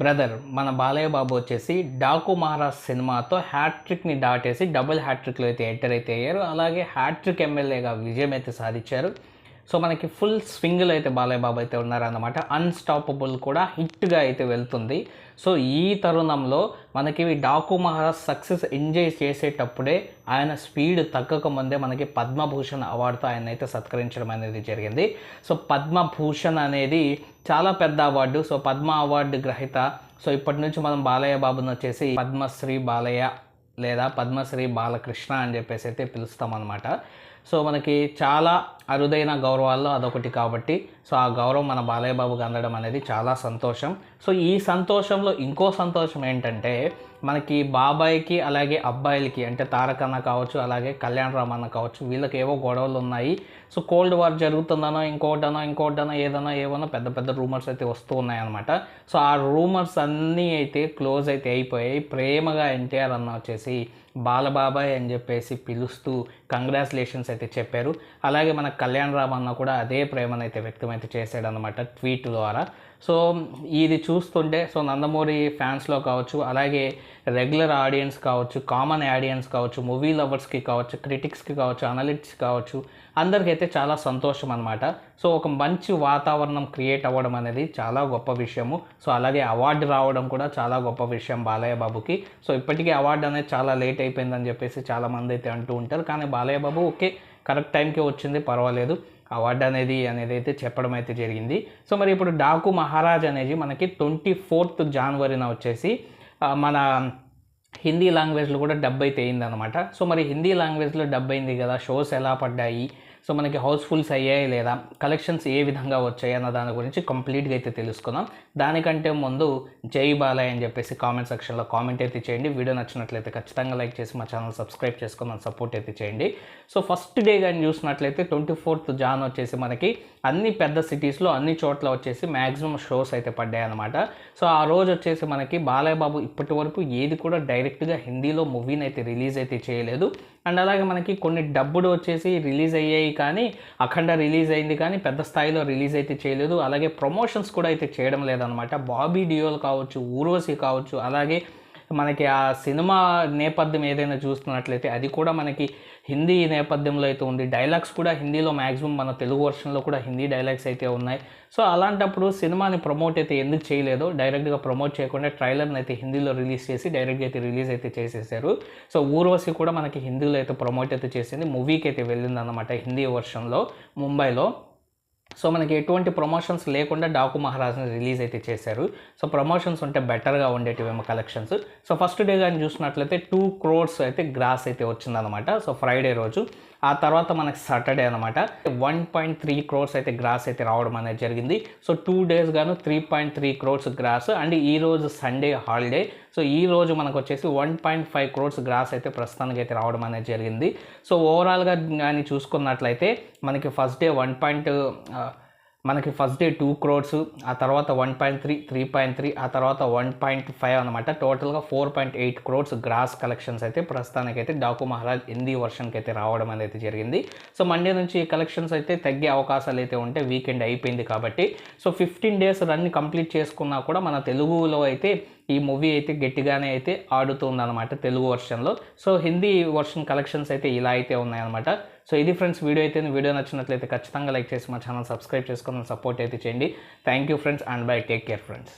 Brother మన బాలయ్య బాబు వచ్చేసి డాకు మహారాజ్ సినిమాతో హ్యాట్రిక్ని దాటేసి డబుల్ హ్యాట్రిక్లో అయితే ఎంటర్ అయితే అయ్యారు. అలాగే హ్యాట్రిక్ ఎమ్మెల్యేగా విజయం అయితే సాధించారు. సో మనకి ఫుల్ స్వింగ్లో అయితే బాలయ్య బాబు అయితే ఉన్నారన్నమాట. అన్స్టాపబుల్ కూడా హిట్గా అయితే వెళ్తుంది. సో ఈ తరుణంలో మనకి డాకు మహారాజ్ సక్సెస్ ఎంజాయ్ చేసేటప్పుడే ఆయన స్పీడ్ తగ్గక ముందే మనకి పద్మభూషణ్ అవార్డుతో ఆయన అయితే సత్కరించడం అనేది జరిగింది. సో పద్మభూషణ్ అనేది చాలా పెద్ద అవార్డు. సో పద్మ అవార్డు గ్రహీత. సో ఇప్పటి నుంచి మనం బాలయ్య బాబును వచ్చేసి పద్మశ్రీ బాలయ్య లేదా పద్మశ్రీ బాలకృష్ణ అని చెప్పేసి అయితే పిలుస్తామన్నమాట. సో మనకి చాలా అరుదైన గౌరవాల్లో అదొకటి కాబట్టి సో ఆ గౌరవం మన బాలయ్య బాబుకి అందడం అనేది చాలా సంతోషం. సో ఈ సంతోషంలో ఇంకో సంతోషం ఏంటంటే మనకి బాబాయ్కి అలాగే అబ్బాయిలకి అంటే తారకన్న కావచ్చు అలాగే కళ్యాణ్ రామ్ అన్న కావచ్చు వీళ్ళకి ఏవో గొడవలు ఉన్నాయి. సో కోల్డ్ వార్ జరుగుతుందనో ఇంకోటనో ఇంకోటనో ఏదనో ఏవనో పెద్ద పెద్ద రూమర్స్ అయితే వస్తూ ఉన్నాయన్నమాట. సో ఆ రూమర్స్ అన్నీ అయితే క్లోజ్ అయితే అయిపోయాయి. ప్రేమగా ఎన్టీఆర్ అన్న వచ్చేసి say బాలబాబాయ్ అని చెప్పేసి పిలుస్తూ కంగ్రాచులేషన్స్ అయితే చెప్పారు. అలాగే మన కళ్యాణ్ రామ్ అన్న కూడా అదే ప్రేమనైతే వ్యక్తమైతే చేశాడనమాట ట్వీట్ ద్వారా. సో ఇది చూస్తుంటే సో నందమూరి ఫ్యాన్స్లో కావచ్చు అలాగే రెగ్యులర్ ఆడియన్స్ కావచ్చు కామన్ ఆడియన్స్ కావచ్చు మూవీ లవర్స్కి కావచ్చు క్రిటిక్స్కి కావచ్చు అనలిటిక్స్ కావచ్చు అందరికైతే చాలా సంతోషం అనమాట సో ఒక మంచి వాతావరణం క్రియేట్ అవ్వడం అనేది చాలా గొప్ప విషయము. సో అలాగే అవార్డు రావడం కూడా చాలా గొప్ప విషయం బాలయ్య బాబుకి. సో ఇప్పటికీ అవార్డు అనేది చాలా లేట్ అయిపోయిందని చెప్పేసి చాలామంది అయితే అంటూ ఉంటారు. కానీ బాలయ్య బాబు ఓకే కరెక్ట్ టైంకి వచ్చింది పర్వాలేదు. అవార్డు అనేది అనేది అయితే చెప్పడం అయితే జరిగింది. సో మరి ఇప్పుడు డాకు మహారాజ్ అనేది మనకి ట్వంటీ ఫోర్త్ జనవరిన వచ్చేసి మన హిందీ లాంగ్వేజ్లో కూడా డబ్ అయితే అయిందనమాట సో మరి హిందీ లాంగ్వేజ్లో డబ్ అయింది కదా షోస్ ఎలా పడ్డాయి? సో మనకి హౌస్ఫుల్స్ అయ్యాయి లేదా? కలెక్షన్స్ ఏ విధంగా వచ్చాయి అన్న దాని గురించి కంప్లీట్గా అయితే తెలుసుకుందాం. దానికంటే ముందు జై బాలయ్ అని చెప్పేసి కామెంట్ సెక్షన్లో కామెంట్ అయితే చేయండి. వీడియో నచ్చినట్లయితే ఖచ్చితంగా లైక్ చేసి మా ఛానల్ సబ్స్క్రైబ్ చేసుకొని సపోర్ట్ అయితే చేయండి. సో ఫస్ట్ డే కానీ చూసినట్లయితే ట్వంటీ ఫోర్త్ జాన్ వచ్చేసి మనకి అన్ని పెద్ద సిటీస్లో అన్ని చోట్ల వచ్చేసి మ్యాక్సిమం షోస్ అయితే పడ్డాయి అనమాట సో ఆ రోజు వచ్చేసి మనకి బాలయ్య బాబు ఇప్పటి వరకు ఏది కూడా డైరెక్ట్ డైరెక్ట్గా హిందీలో మూవీని అయితే రిలీజ్ అయితే చేయలేదు. అండ్ అలాగే మనకి కొన్ని డబ్బుడు వచ్చేసి రిలీజ్ అయ్యాయి కానీ అఖండ రిలీజ్ అయింది కానీ పెద్ద స్థాయిలో రిలీజ్ అయితే చేయలేదు. అలాగే ప్రమోషన్స్ కూడా అయితే చేయడం లేదనమాట. బాబీ డియోల్ కావచ్చు ఊర్వశి కావచ్చు అలాగే మనకి ఆ సినిమా నేపథ్యం ఏదైనా చూస్తున్నట్లయితే అది కూడా మనకి హిందీ నేపథ్యంలో అయితే ఉంది. డైలాగ్స్ కూడా హిందీలో మ్యాక్సిమం మన తెలుగు వర్షన్లో కూడా హిందీ డైలాగ్స్ అయితే ఉన్నాయి. సో అలాంటప్పుడు సినిమాని ప్రమోట్ అయితే ఎందుకు చేయలేదో డైరెక్ట్గా ప్రమోట్ చేయకుండా ట్రైలర్ని అయితే హిందీలో రిలీజ్ చేసి డైరెక్ట్గా అయితే రిలీజ్ అయితే చేసేసారు. సో ఊర్వశి కూడా మనకి హిందీలో అయితే ప్రమోట్ అయితే చేసింది. మూవీకి అయితే వెళ్ళింది అనమాట హిందీ వర్షన్లో ముంబైలో సో మనకి ఎటువంటి ప్రమోషన్స్ లేకుండా డాకు మహారాజ్ని రిలీజ్ అయితే చేశారు. సో ప్రమోషన్స్ ఉంటే బెటర్గా ఉండేటివేమో కలెక్షన్స్ సో ఫస్ట్ డే కానీ చూసినట్లయితే టూ క్రోర్స్ అయితే గ్రాస్ అయితే వచ్చిందనమాట సో ఫ్రైడే రోజు ఆ తర్వాత మనకి సాటర్డే అనమాట వన్ పాయింట్ త్రీ క్రోర్స్ అయితే గ్రాస్ అయితే రావడం అనేది జరిగింది. సో టూ డేస్ గాను three point three crores gross and ఈ రోజు సండే హాలిడే సో ఈ రోజు మనకు వచ్చేసి one point five crores gross అయితే ప్రస్తుతానికి అయితే రావడం అనేది జరిగింది. సో ఓవరాల్గా కానీ చూసుకున్నట్లయితే మనకి ఫస్ట్ డే వన్ పాయింట్ మనకి ఫస్ట్ డే టూ క్రోర్స్ ఆ తర్వాత one point three three point three ఆ తర్వాత వన్ పాయింట్ ఫైవ్ అనమాట టోటల్గా four point eight crores gross collections అయితే ప్రస్తుతానికైతే డాకు మహారాజ్ హిందీ వర్షన్కి అయితే రావడం అనేది జరిగింది. సో మండే నుంచి ఈ కలెక్షన్స్ అయితే తగ్గే అవకాశాలు అయితే ఉంటే వీకెండ్ అయిపోయింది కాబట్టి so fifteen days run complete చేసుకున్నా కూడా మన తెలుగులో అయితే ఈ మూవీ అయితే గట్టిగానే అయితే ఆడుతుందన్నమాట తెలుగు వర్షన్లో సో హిందీ వర్షన్ కలెక్షన్స్ అయితే ఇలా అయితే ఉన్నాయన్నమాట. సో ఇది ఫ్రెండ్స్ వీడియో అయితే వీడియో నచ్చినట్లయితే ఖచ్చితంగా లైక్ చేసి మా ఛానల్ సబ్స్క్రైబ్ చేసుకొని సపోర్ట్ అయితే చేయండి. Thank you friends and bye take care friends